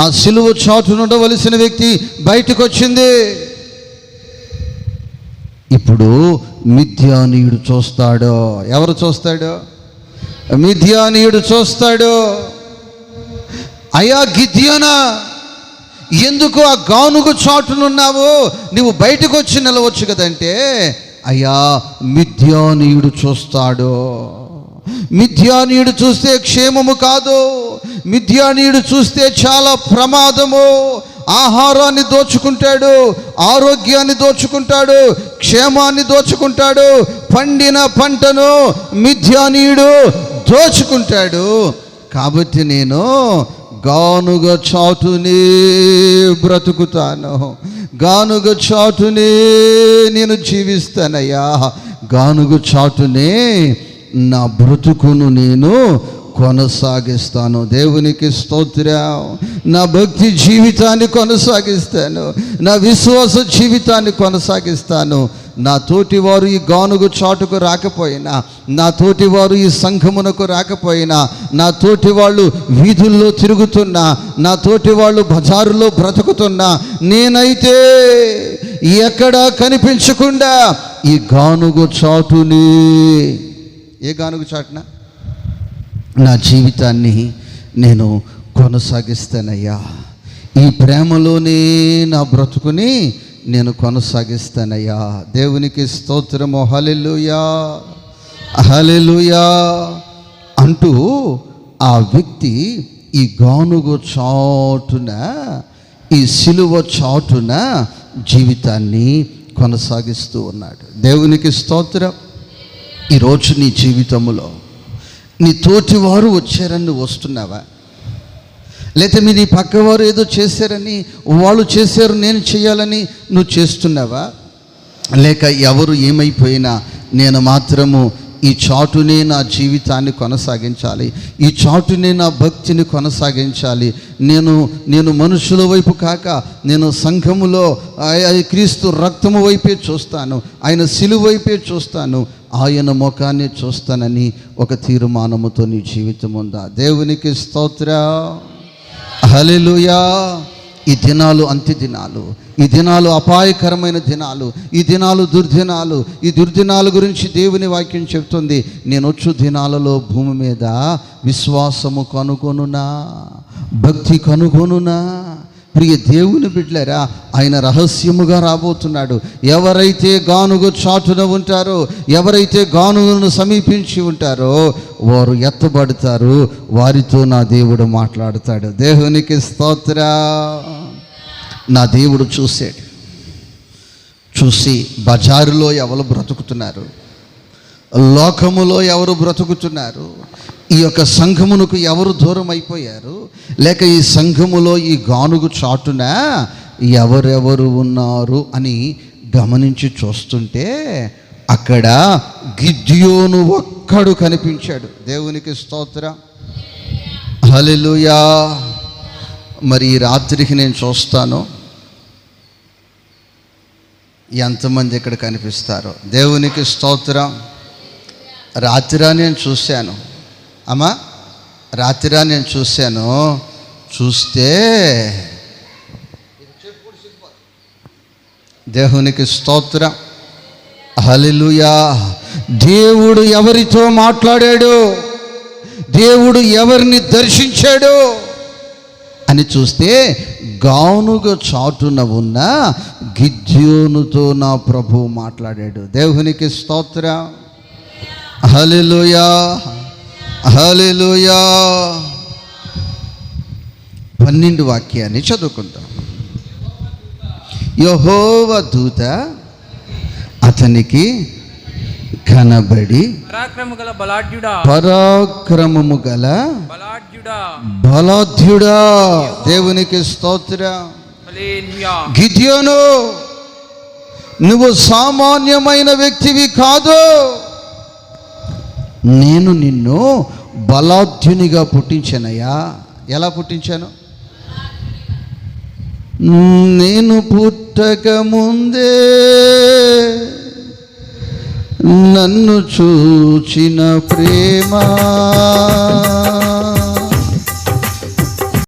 ఆ సిలువ చాటున ఉండవలసిన వ్యక్తి బయటకు వచ్చింది ఇప్పుడు మిథ్యానీయుడు చూస్తాడు? ఎవరు చూస్తాడు? మిథ్యానీయుడు చూస్తాడు? అయా గిద్యానా ఎందుకు ఆ గానుగు చాటునున్నావు? నువ్వు బయటకు వచ్చి నిలవచ్చు కదంటే అయ్యా మిథ్యానీయుడు చూస్తాడు? మిథ్యానీయుడు చూస్తే క్షేమము కాదు. మిథ్యానీయుడు చూస్తే చాలా ప్రమాదము. ఆహారాన్ని దోచుకుంటాడు ఆరోగ్యాన్ని దోచుకుంటాడు క్షేమాన్ని దోచుకుంటాడు. పండిన పంటను మిథ్యానీయుడు దోచుకుంటాడు. కాబట్టి నేను గానుగ చాటునే బ్రతుకుతాను. గానుగ చాటునే నేను జీవిస్తానయ్యా. గానుగ చాటునే నా బ్రతుకును నేను కొనసాగిస్తాను. దేవునికి స్తోత్రం. నా భక్తి జీవితాన్ని కొనసాగిస్తాను. నా విశ్వాస జీవితాన్ని కొనసాగిస్తాను. నా తోటి వారు ఈ గానుగు చాటుకు రాకపోయినా నా తోటి వారు ఈ సంఘమునకు రాకపోయినా నా తోటి వాళ్ళు వీధుల్లో తిరుగుతున్నా నా తోటి వాళ్ళు బజారులో బ్రతుకుతున్నా నేనైతే ఎక్కడా కనిపించకుండా ఈ గానుగు చాటుని ఏ గానుగు చాటున? నా జీవితాన్ని నేను కొనసాగిస్తానయ్యా. ఈ ప్రేమలోనే నా బ్రతుకుని నేను కొనసాగిస్తానయ్యా. దేవునికి స్తోత్రము. హలెలుయా హలెలుయా అంటూ ఆ వ్యక్తి ఈ గానుగు చాటున ఈ సిలువ చాటున జీవితాన్ని కొనసాగిస్తూ ఉన్నాడు. దేవునికి స్తోత్రం. ఈరోజు నీ జీవితంలో నీ తోటి వారు వచ్చారని నువ్వు వస్తున్నావా? లేకపోతే మీ నీ పక్కవారు ఏదో చేశారని వాళ్ళు చేశారు నేను చేయాలని నువ్వు చేస్తున్నావా? లేక ఎవరు ఏమైపోయినా నేను మాత్రము ఈ చాటునే నా జీవితాన్ని కొనసాగించాలి. ఈ చాటునే నా భక్తిని కొనసాగించాలి. నేను నేను మనుషుల వైపు కాక నేను సంఘములో క్రీస్తు రక్తము వైపే చూస్తాను. ఆయన సిలువ వైపే చూస్తాను. ఆయన ముఖాన్ని చూస్తానని ఒక తీర్మానముతో నీ జీవితం ఉందా? దేవునికి స్తోత్ర. హలెలుయా ఈ దినాలు అంత్య దినాలు ఈ దినాలు అపాయకరమైన దినాలు ఈ దినాలు దుర్దినాలు ఈ దుర్దినాల గురించి దేవుని వాక్యం చెప్తుంది నేను వచ్చు దినాలలో భూమి మీద విశ్వాసము కనుగొనునా భక్తి కనుగొనునా. ప్రియ దేవుని బిడ్డలరా ఆయన రహస్యముగా రాబోతున్నాడు. ఎవరైతే గానుగు చాటున ఉంటారో ఎవరైతే గానుగును సమీపించి ఉంటారో వారు ఎత్తబడతారు వారితో నా దేవుడు మాట్లాడతాడు. దేవునికి స్తోత్ర. నా దేవుడు చూశాడు. చూసి బజారులో ఎవరు బ్రతుకుతున్నారు? లోకములో ఎవరు బ్రతుకుతున్నారు? ఈ యొక్క సంఘమునకు ఎవరు దూరం అయిపోయారు? లేక ఈ సంఘములో ఈ గానుగు చాటున ఎవరెవరు ఉన్నారు అని గమనించి చూస్తుంటే అక్కడ గిద్యోను ఒక్కడు కనిపించాడు. దేవునికి స్తోత్ర. హల్లెలూయా. మరి ఈ రాత్రికి నేను చూస్తాను. ఎంతమంది ఇక్కడ కనిపిస్తారో. దేవునికి స్తోత్రం. రాత్రిరా నేను చూశాను. అమ్మా రాత్రిరా నేను చూశాను. చూస్తే దేవునికి స్తోత్రం. హలిలుయా దేవుడు ఎవరితో మాట్లాడాడు? దేవుడు ఎవరిని దర్శించాడు? అని చూస్తే గానుగ చాటున ఉన్న గిద్యోనుతో నా ప్రభు మాట్లాడాడు. దేవునికి స్తోత్రం. హల్లెలూయా. హల్లెలూయా. పన్నెండు వాక్యాన్ని చదువుకుందాం. యహోవ దూత అతనికి కనబడి పరాక్రమ గల బలాఢ్యుడా? పరాక్రమము గల బలాఢ్యుడా? బలాధ్యుడా. దేవునికి స్తోత్రం. గిద్యోను నువ్వు సామాన్యమైన వ్యక్తివి కాదు. నేను నిన్ను బలాధ్యునిగా పుట్టించానయ్యా. ఎలా పుట్టించాను? నేను పుట్టక ముందే నన్ను చూచిన ప్రేమ.